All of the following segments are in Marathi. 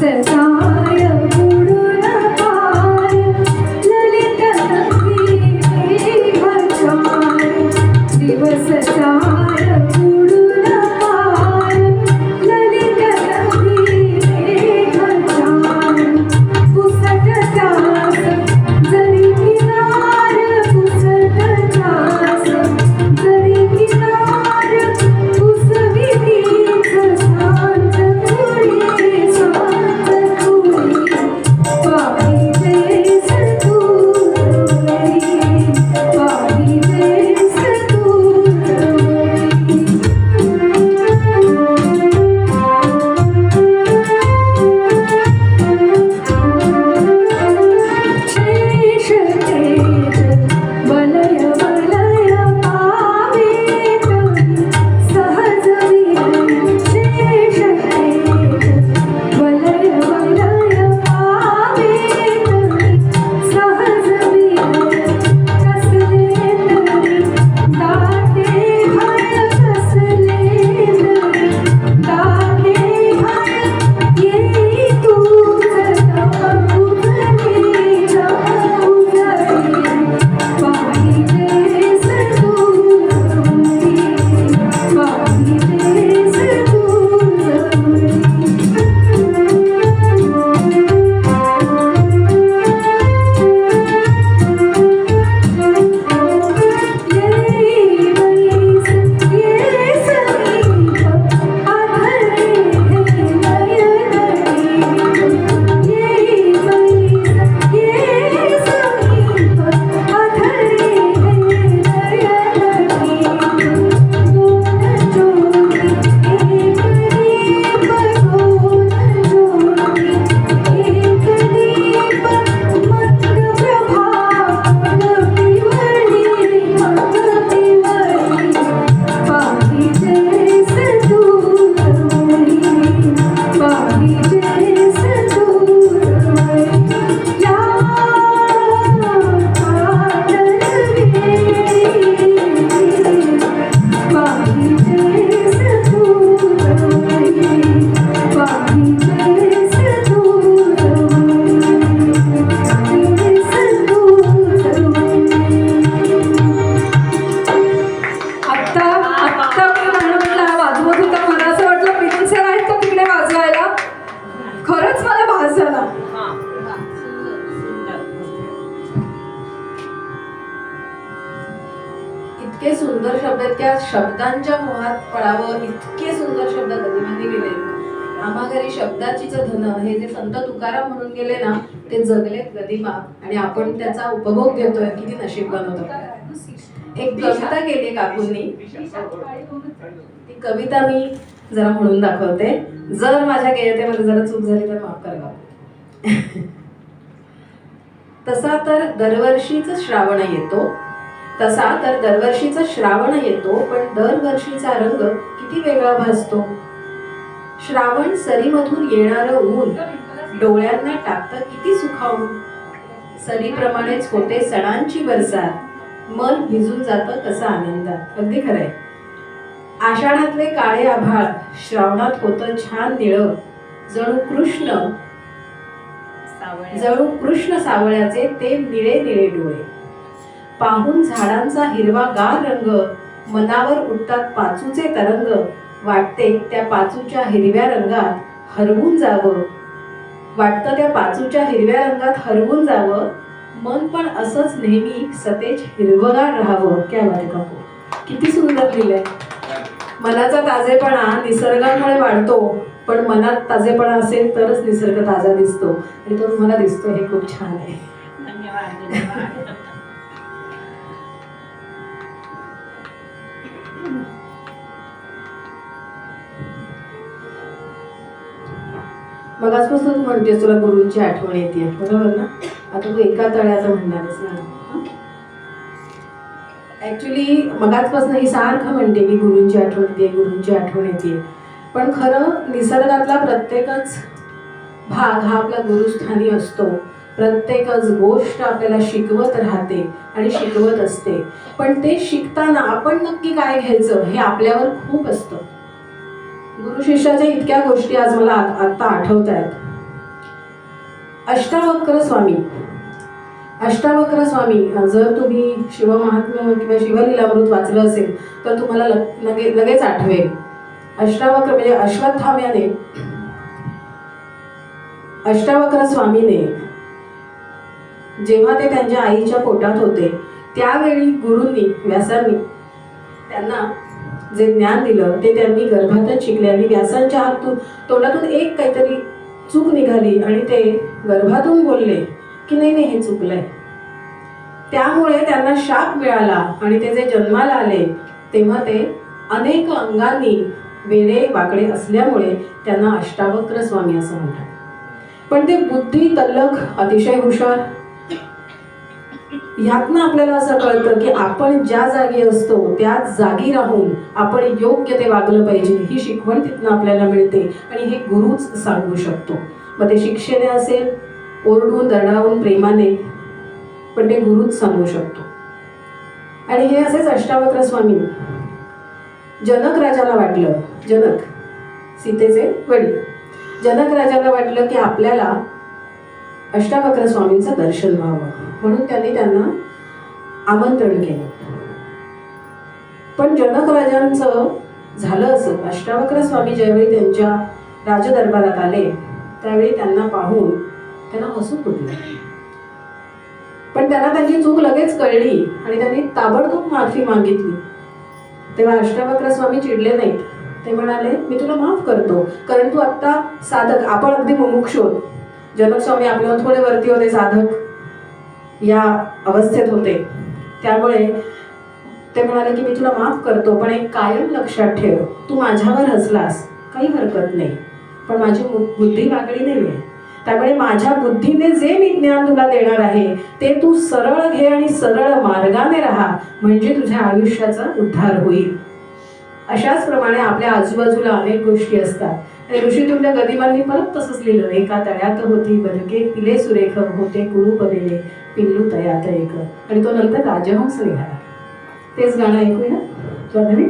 三。त्या शब्दांच्या मोहात पडावं इतके सुंदर शब्द गदिमांनी गेले आम्हा घरी धन हे जे संत तुकाराम म्हणून गेले ना ते जगले गदिमा आणि आपण त्याचा उपभोग घेतोय किती नशीब बनवतो एक कविता केली काकूंनी ती कविता मी जरा म्हणून दाखवते जर माझ्या गेयतेमध्ये जरा चूक झाली तर माफ करा तसा तर दरवर्षीच श्रावण येतो तसा तर दरवर्षीचा श्रावण येतो पण दरवर्षीचा रंग किती वेगळा भासतो श्रावण सरीमधून येणार ऊन डोळ्यांना टाकतं किती सुखावून सरीप्रमाणेच होते सणांची बरसात मन भिजून जातं तसा आनंदात अगदी खरंय आषाढातले काळे आभाळ श्रावणात होतं छान निळ जणू कृष्ण जणू कृष्ण सावळ्याचे ते निळे निळे डोळे पाहून झाडांचा हिरवा गार रंग मनावर उठतात पाचूचे तरंग वाटते त्या पाचूच्या हिरव्या रंगात हरवून जावं वाटतं त्या पाचूच्या हिरव्या रंगात हरवून जावं मन पण असंच नेहमी सतेज हिरवगार राहावं क्या वाटे किती सुंदर लिहिलंय मनाचा ताजेपणा निसर्गामुळे वाढतो पण मनात ताजेपणा असेल तरच निसर्ग ताजा दिसतो आणि तो तुम्हाला दिसतो हे खूप छान आहे धन्यवाद मग आजपासून म्हणते तुला गुरुंची आठवण येते बरोबर ना आता तू एका तळ्याचं म्हणणार ना मग मगासपासून ही सारखं म्हणते की गुरूंची आठवण येते गुरुंची आठवण येते पण खरं निसर्गातला प्रत्येकच भाग हा आपला गुरुस्थानी असतो प्रत्येकच गोष्ट आपल्याला शिकवत राहते आणि शिकवत असते पण ते शिकताना आपण नक्की काय घ्यायचं हे आपल्यावर खूप असतं गुरु शिष्याच्या इतक्या गोष्टी आज मला आत्ता आठवत आहेत अष्टावक्र स्वामी अष्टावक्र स्वामी जर तुम्ही शिवमहात्म्य किंवा शिवलीलामृत वाचलं असेल तर तुम्हाला लगेच आठवेल अष्टावक्र म्हणजे अश्वत्थाम्याने अष्टावक्र स्वामीने जेव्हा ते त्यांच्या आईच्या पोटात होते त्यावेळी गुरुंनी व्यासांनी त्यांना जे ज्ञान दिलं ते त्यांनी गर्भातच शिकले आणि व्यासांच्या हातून तोंडातून एक काहीतरी चूक निघाली आणि ते गर्भातून बोलले की नाही नाही हे चुकलंय त्यामुळे त्यांना शाप मिळाला आणि ते जे जन्माला आले तेव्हा ते अनेक अंगांनी वेडे वाकडे असल्यामुळे त्यांना अष्टावक्र स्वामी असं म्हणतात पण ते बुद्धी तल्लख अतिशय हुशार ह्यातनं आपल्याला असं कळतं की आपण ज्या जागी असतो त्या जागी राहून आपण योग्य ते वागलं पाहिजे ही शिकवण तिथनं आपल्याला मिळते आणि हे गुरुच सांगू शकतो मग ते शिक्षेने असेल ओरडून दरडावून प्रेमाने पण ते गुरुच सांगू शकतो आणि हे असेच अष्टावक्र स्वामी जनक राजाला वाटलं जनक सीतेचे वडील जनक राजाला वाटलं की आपल्याला अष्टावक्र स्वामींचं दर्शन व्हावं म्हणून त्यांनी त्यांना आमंत्रण केलं पण जनक राजांचं झालं असं अष्टावक्र स्वामी ज्यावेळी त्यांच्या राजदरबारात आले त्यावेळी त्यांना पाहून त्यांना हसू फुटलं पण त्यांना त्यांची चूक लगेच कळली आणि त्यांनी ताबडतोब माफी मागितली तेव्हा अष्टावक्र स्वामी चिडले नाहीत ते म्हणाले मी तुला माफ करतो कारण तू आत्ता साधक आपण अगदी मुमुक्षोत जनक स्वामी आपल्याला थोडे वरती होते साधक या अवस्थेत होते त्यामुळे ते म्हणाले की मी तुला माफ करतो पण एक कायम लक्षात ठेव तू माझ्यावर हसलास काही हरकत नाही पण माझी बुद्धी वागडी नाही आहे त्यामुळे माझ्या बुद्धीने जे मी ज्ञान तुला देणार आहे ते तू सरळ घे आणि सरळ मार्गाने राहा म्हणजे तुझ्या आयुष्याचा उद्धार होईल अशाच प्रमाणे आपल्या आजूबाजूला अनेक गोष्टी असतात ऋषी तुमच्या गदिमांनी परत तसंच लिहिलं एका तळ्यात होती बदके पिले सुरेख होते कुरूप पदेले पिल्लू तयात एक आणि तो नंतर राजहंस लिहायला तेच गाणं ऐकूया चौधरी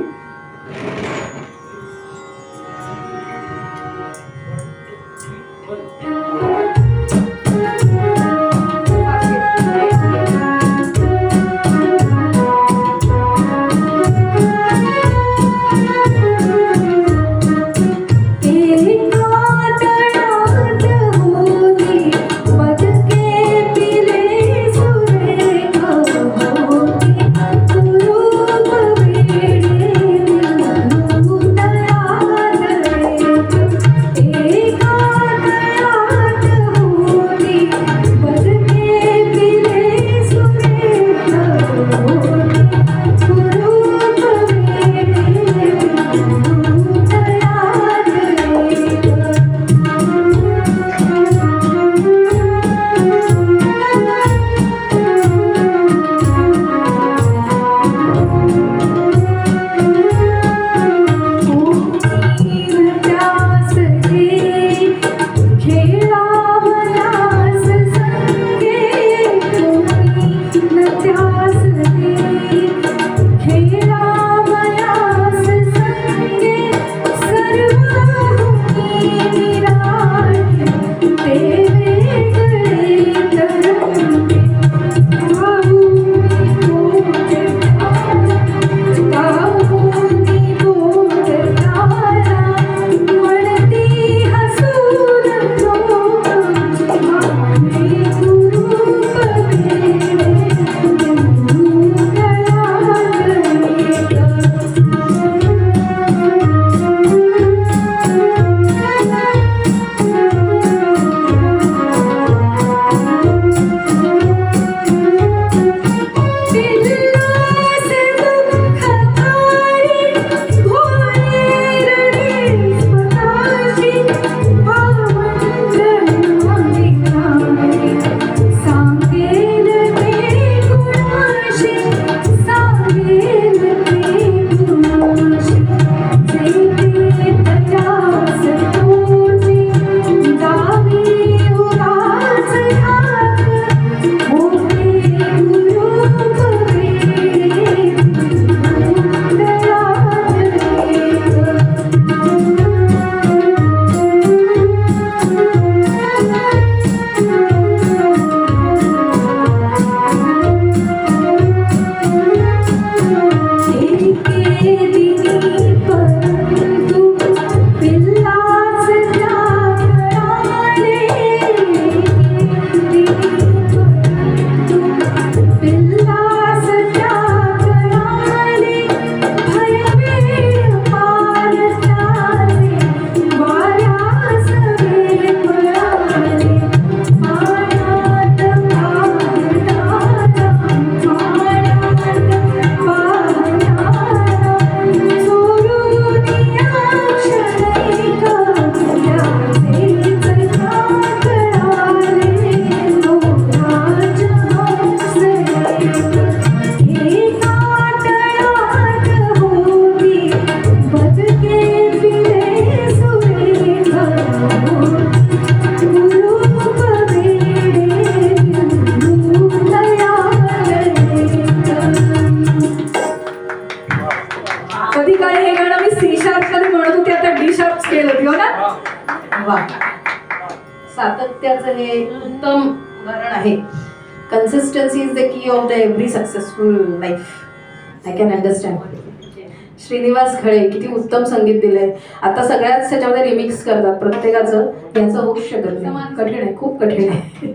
श्रीनिवास खळे किती उत्तम संगीत दिले आता सगळ्याच त्याच्यामध्ये रिमिक्स करतात प्रत्येकाचं याचं होऊ शकत कठीण आहे खूप कठीण आहे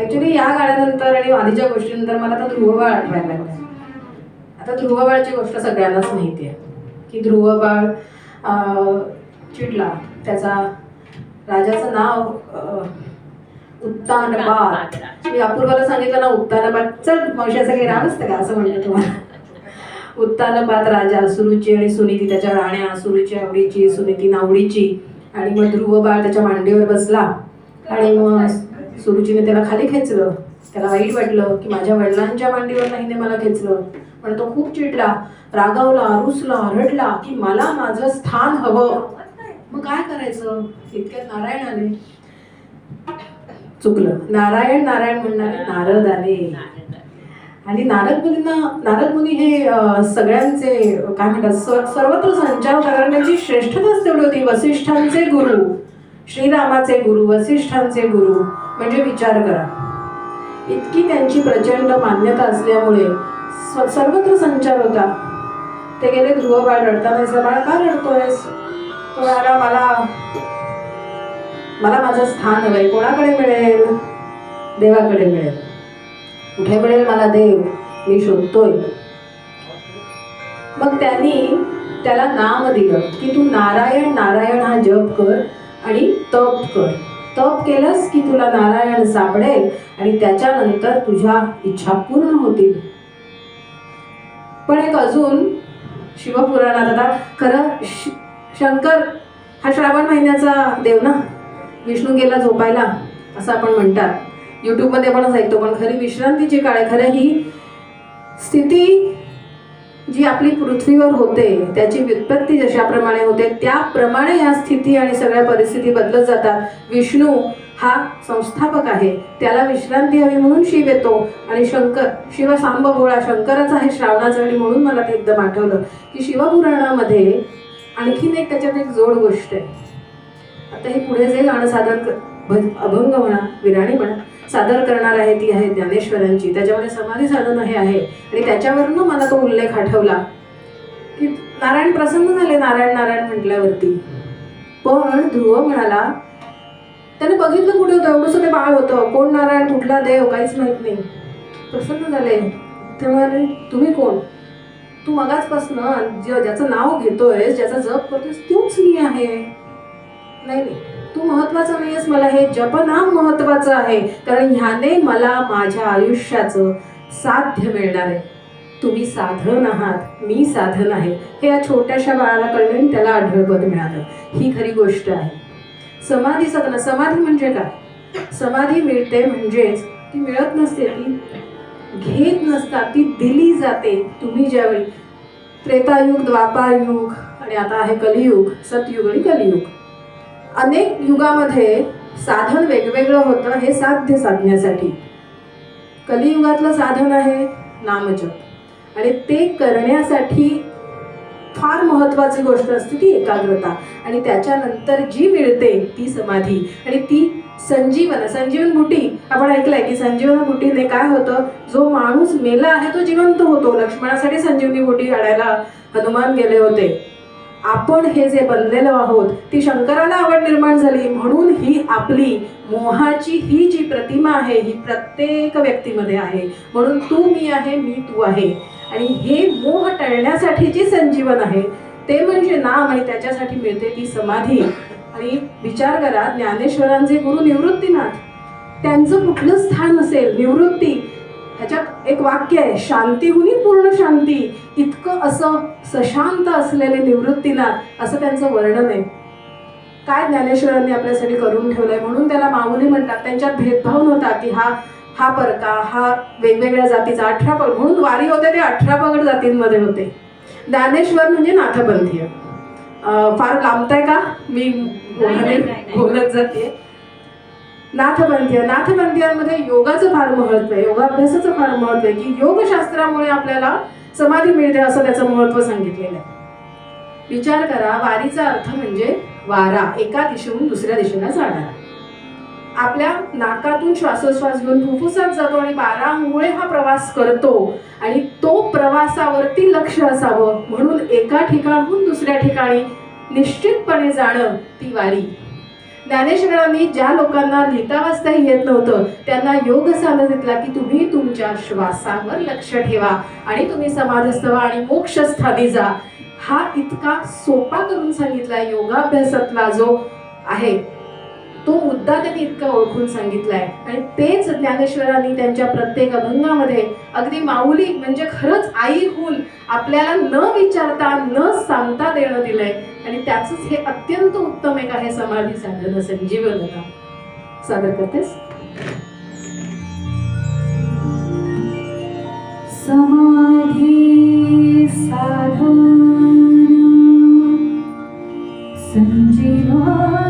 ऍक्च्युली या गाण्यानंतर आणि आधीच्या गोष्टीनंतर मला आता ध्रुवबाळ आठवायला लागलं आता ध्रुवबाळची गोष्ट सगळ्यांनाच माहिती आहे की ध्रुवबाळ चिडला त्याचा राजाचं नाव उत्तानबाद मी अपूर्वाला सांगितलं ना उत्तानबाद चल मावशी असं राम असतं का असं म्हणलं तुम्हाला उत्तानबाद राजा सुरुची आणि सुनीती त्याच्या राण्या सुरुची आवडीची सुनीती नावडीची आणि मग ध्रुव बाळ त्याच्या मांडीवर बसला आणि मग सुरुचीने त्याला खाली खेचलं त्याला वाईट वाटलं की माझ्या वडिलांच्या मांडीवर नाहीने मला खेचलं पण तो खूप चिडला रागावला रुसला रडला की मला माझं स्थान हवं मग काय करायचं इतक्या नारायण आले चुकलं नारायण नारायण म्हणणारे नारद आले आणि नारद मुनींना नारद मुनी हे सगळ्यांचे काय म्हणतात सर्वत्र संचार करण्याची श्रेष्ठताच तेवढी होती वसिष्ठांचे गुरु श्रीरामाचे गुरु वसिष्ठांचे गुरु म्हणजे विचार करा इतकी त्यांची प्रचंड मान्यता असल्यामुळे सर्वत्र संचार होता ते गेले ध्रुव बाळ रडताना बाळ का रडतोयस तो मला मला माझं स्थान हवंय कोणाकडे मिळेल देवाकडे मिळेल कुठे मिळेल मला देव मी शोधतोय मग त्यांनी त्याला नाम दिलं की तू नारायण नारायण हा जप कर आणि तप कर तप केलंस की तुला नारायण सापडेल आणि त्याच्यानंतर तुझ्या इच्छा पूर्ण होतील पण एक अजून शिवपुराणात आता खरं शंकर हा श्रावण महिन्याचा देव ना विष्णू गेला झोपायला असं आपण म्हणतात यूट्यूबमध्ये असं ऐकतो पण खरी विश्रांतीची काळ खरं ही स्थिती जी आपली पृथ्वीवर होते त्याची व्युत्पत्ती जशाप्रमाणे होते त्याप्रमाणे या स्थिती आणि सगळ्या परिस्थिती बदलत जातात विष्णू हा संस्थापक आहे त्याला विश्रांती हवी म्हणून शिव येतो आणि शंकर शिव सांब भोळा शंकरच आहे श्रावणाचा आणि म्हणून मला ते एकदम आठवलं की शिवपुराणामध्ये आणखीन एक त्याच्यात एक जोड गोष्ट आहे तर हे पुढे जे गाणं सादर अभंग म्हणा विराणी म्हणा सादर करणार आहे ती आहे ज्ञानेश्वरांची त्याच्यामध्ये समाधी साधन हे आहे आणि त्याच्यावरून मला तो उल्लेख आठवला की नारायण प्रसन्न झाले नारायण नारायण म्हटल्यावरती पण ध्रुव म्हणाला त्याने बघितलं कुठे होतं एवढंसं ते बाळ होतं कोण नारायण कुठला देव काहीच माहीत नाही प्रसन्न झाले ते म्हणाले तुम्ही कोण तू मगाचपासनं ज्याचं नाव घेतोय ज्याचा जप करतोस तूच मी आहे नाही नाही तू महत्वाचा नाहीस मला हे जपनाम महत्वाचं आहे कारण ह्याने मला माझ्या आयुष्याचं साध्य मिळणार आहे तुम्ही साधन आहात मी साधन आहे हे या छोट्याशा बाळाकडून त्याला आढळपद मिळालं ही खरी गोष्ट आहे समाधी साधना समाधी म्हणजे काय समाधी मिळते म्हणजेच ती मिळत नसते ती घेत नसतात ती दिली जाते तुम्ही ज्यावेळी त्रेतायुग द्वापारयुग आणि आता आहे कलियुग सतयुग आणि कलियुग अनेक युगामध्ये साधन वेगवेगळं होतं हे साध्य साधण्यासाठी कलियुगातलं साधन आहे नामजप आणि ते करण्यासाठी फार महत्त्वाची गोष्ट असते ती एकाग्रता आणि त्याच्यानंतर जी मिळते ती समाधी आणि ती संजीवन संजीवन बुटी आपण ऐकलंय की संजीवन बुटीने काय होतं जो माणूस मेला आहे तो जिवंत होतो लक्ष्मणासाठी संजीवनी बुटी काढायला हनुमान गेले होते आपण हे जे बनलेलो आहोत ती शंकराला आवड निर्माण झाली म्हणून ही आपली मोहाची ही जी प्रतिमा आहे ही प्रत्येक व्यक्तीमध्ये आहे म्हणून तू मी आहे मी तू आहे आणि हे मोह टळण्यासाठी जे संजीवन आहे ते म्हणजे नाम आणि त्याच्यासाठी मिळते ती समाधी आणि विचार करा ज्ञानेश्वरांचे गुरु निवृत्तीनाथ त्यांचं कुठलं स्थान असेल निवृत्ती ह्याच्यात एक वाक्य आहे शांतीहुनी पूर्ण शांती इतकं असं सशांत असलेले निवृत्तीनाथ असं त्यांचं वर्णन आहे काय ज्ञानेश्वरांनी आपल्यासाठी करून ठेवलंय म्हणून त्याला माऊली म्हणतात त्यांच्यात भेदभाव नव्हता की हा हा परका हा वेगवेगळ्या जातीचा अठरा पग म्हणून वारी होते ते अठरा पगड जातींमध्ये होते ज्ञानेश्वर म्हणजे नाथपंथीय फार लांबताय का मी बोलत जाते नाथपंथीय नाथपंथीयांमध्ये योगाचं फार महत्व आहे योगाभ्यासाचं फार महत्त्व आहे की योगशास्त्रामुळे आपल्याला समाधी मिळते असं त्याचं महत्त्व सांगितलेलं आहे विचार करा वारीचा अर्थ म्हणजे वारा एका दिशेहून दुसऱ्या दिशेला जाणारा आपल्या नाकातून श्वासोश्वास घेऊन फुफ्फुसात जातो आणि बारा मुळे हा प्रवास करतो आणि तो प्रवासावरती लक्ष असावं म्हणून एका ठिकाणहून दुसऱ्या ठिकाणी निश्चितपणे जाणं ती वारी ज्ञानेश्वरांनी ज्या लोकांना लिहिता वाचताही येत नव्हतं त्यांना योग घेतला की तुम्ही तुमच्या श्वासावर लक्ष ठेवा आणि तुम्ही समाधस्थ व्हा आणि मोक्षस्थानी जा हा इतका सोपा करून सांगितला योगाभ्यासातला जो आहे तो मुद्दा त्यांनी इतका ओळखून सांगितलाय आणि तेच ज्ञानेश्वरांनी त्यांच्या प्रत्येक अभंगामध्ये अगदी माऊली म्हणजे खरंच आई होऊन आपल्याला न विचारता न सांगता देणं दिलंय आणि त्याच हे अत्यंत उत्तम एक आहे समाधी साधन संजीवनता सादर करतेस समाधी साधन संजीवन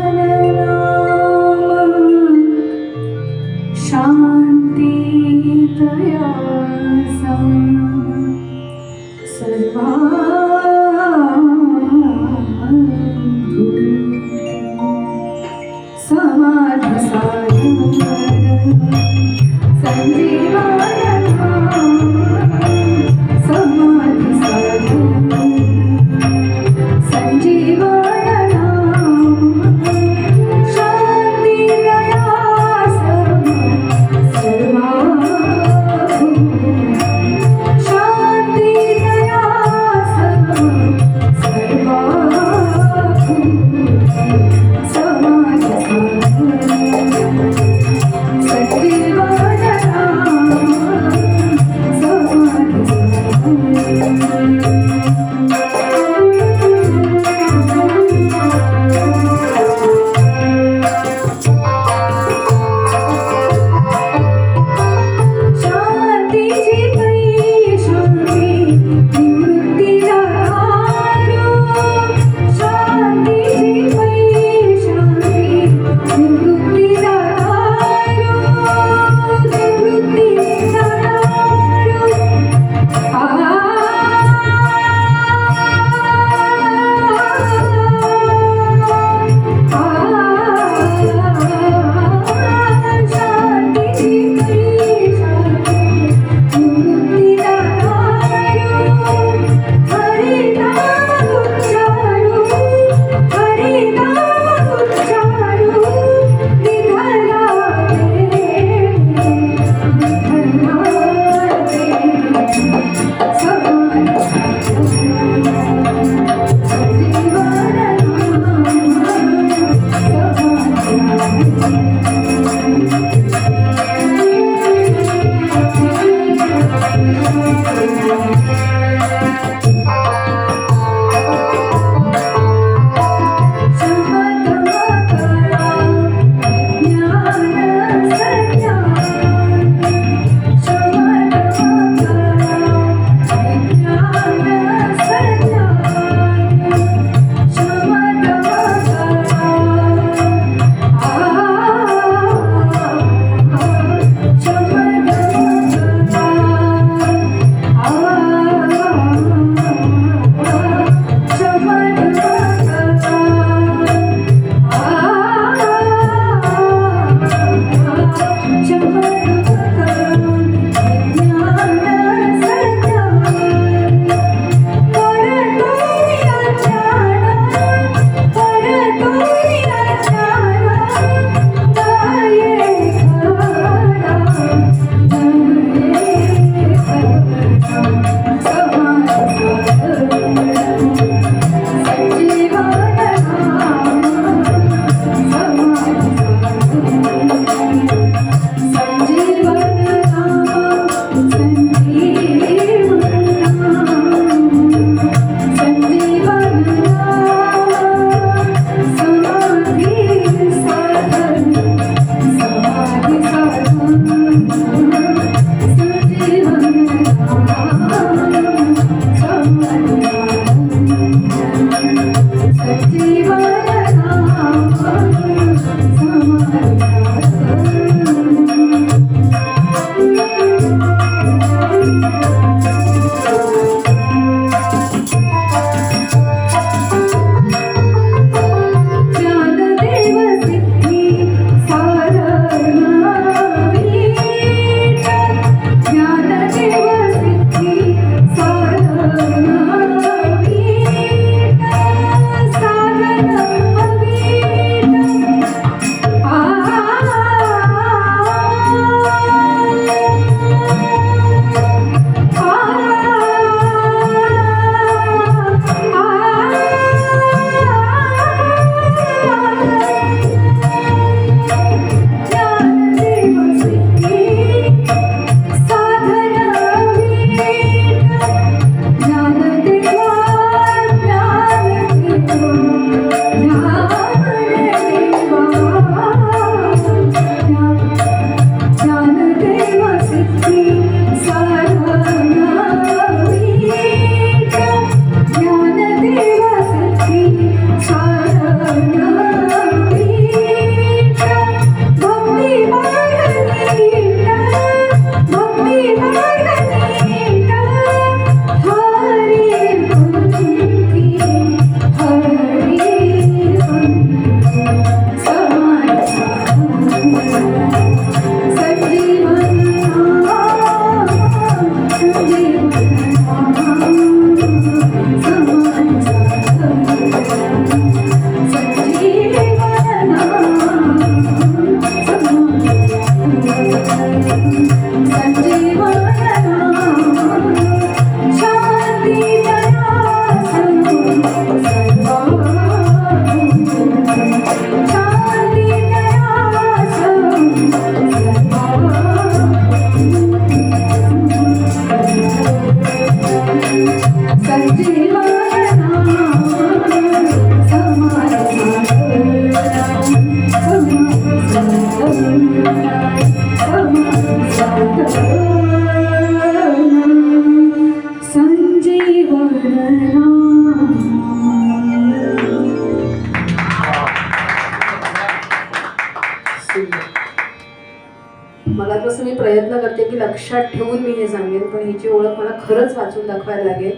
वाचून दाखवायला लागेल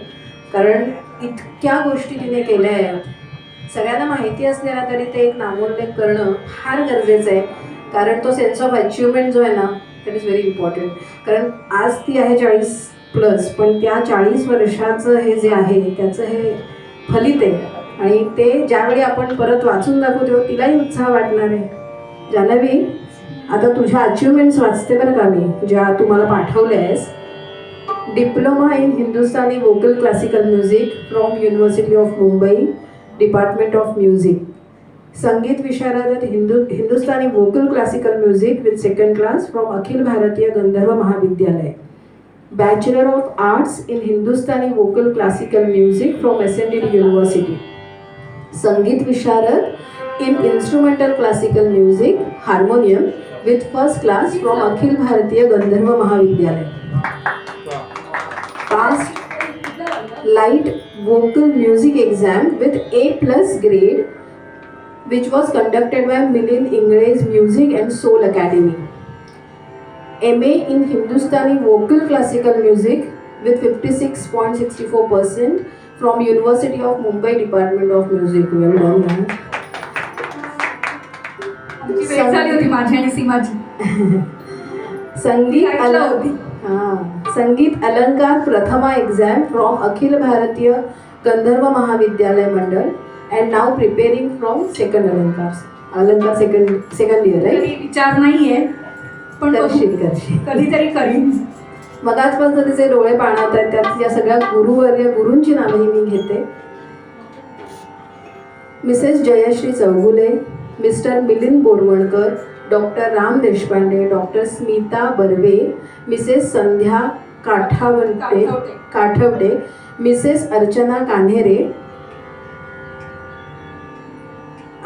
कारण इतक्या गोष्टी तिने केल्या आहेत सगळ्यांना माहिती असलेला तरी ते एक नामोल्लेख करणं फार गरजेचं आहे कारण तो सेन्स ऑफ अचिव्हमेंट जो आहे ना दॅट इज व्हेरी इम्पॉर्टंट कारण आज ती आहे चाळीस प्लस पण त्या चाळीस वर्षाचं हे जे आहे त्याचं हे फलित आहे आणि ते ज्यावेळी आपण परत वाचून दाखवू तेव्हा तिलाही उत्साह वाटणार आहे जानवी आता तुझ्या अचीवमेंट्स वाचते बरं का मी ज्या तुम्हाला पाठवल्या आहेस diploma in Hindustani vocal classical music from university of Mumbai department of music Sangeet Visharad Hindu Hindustani vocal classical music with second class from Akhil Bharatiya Gandharva Mahavidyalaya bachelor of arts in Hindustani vocal classical music from S N university Sangeet Visharad in instrumental classical music harmonium with first class from Akhil Bharatiya Gandharva Mahavidyalaya passed light vocal music exam with A+ grade, which was conducted by Milind Ingre's Music and Soul Academy. MA in Hindustani Vocal Classical Music with 56.64% from University of Mumbai Department of Music. Well done, ma'am. Sangeet Alam. संगीत Alankar Prathama exam from Akhil Bharatiya Gandharva Mahavidyalaya Mandal and now preparing from second Alankar Alankar second second year आहे विचार नाही आहे पण करशील कधीतरी करीन मग आजपासून तिचे डोळे पाळत आहेत त्यात या सगळ्या गुरुवर्य गुरूंची नावेही मी घेते Mrs Jayashree Chougule Mr Milind Borwankar doctor Ram Deshpande doctor Smita Barve Mrs Sandhya Kathavante Kathawade Mrs Archana Kanhere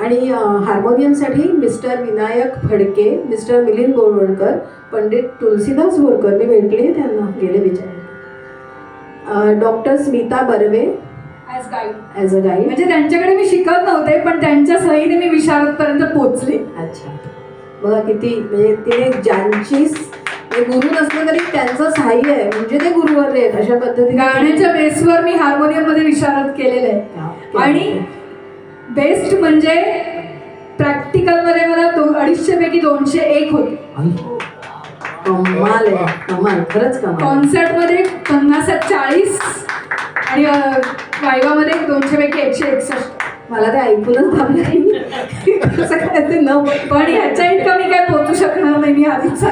आणि हार्मोनियमसाठी मिस्टर विनायक फडके मिस्टर मिलिंद बोरवणकर पंडित तुलसीदास बोरकर मी भेटले त्यांना गेले विचार doctor Smita Barve as a guide म्हणजे त्यांच्याकडे मी शिकत नव्हते पण त्यांच्या सहीने मी विशारदपर्यंत पोचले अच्छा बघा किती म्हणजे तिने ज्यांची म्हणजे गुरु नसलं तरी त्यांचं सहाय्य आहे म्हणजे ते गुरुवर आहेत अशा पद्धतीने गाण्याच्या बेसवर मी हार्मोनियम मध्ये विचारत केलेलं आहे आणि बेस्ट म्हणजे प्रॅक्टिकल मध्ये मला अडीचशे पैकी दोनशे एक होते कमाल आहे कमाल खरंच कमाल कॉन्सर्ट मध्ये पन्नास चाळीस आणि वायवामध्ये दोनशे पैकी एकशे एकसष्ट मला ते ऐकूनच थांबलं नाही कसं ते पण ह्याच्या इतकं मी काय पोचू शकणार नाही मी आधीच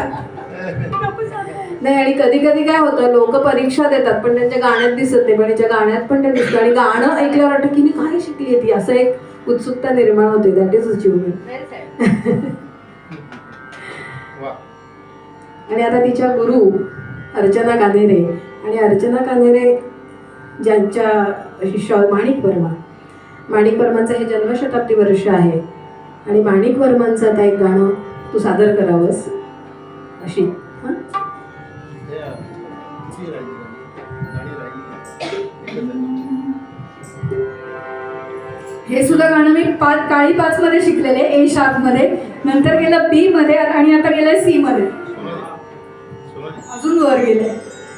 नाही आणि कधी कधी काय होतं लोक परीक्षा देतात पण त्यांच्या गाण्यात दिसत नाही पण त्यांच्या गाण्यात पण ते दिसतं आणि गाणं ऐकल्यावर वाटतं की मी काय शिकली ती असं एक उत्सुकता निर्माण होते दॅट इज अचिव्हमेंट आणि आता तिच्या गुरु अर्चना कानेरे आणि अर्चना कानेरे ज्यांच्या शिष्या माणिक वर्मा माणिक वर्माचं हे जन्मशताब्दी वर्ष आहे आणि माणिक वर्मांचं आता एक गाणं तू सादर करावंस अशी हे सुद्धा गाणं मी पाच काळी पाच मध्ये शिकलेले ए शार्प मध्ये नंतर गेलं बी मध्ये आणि आता गेलं सी मध्ये अजून वर गेले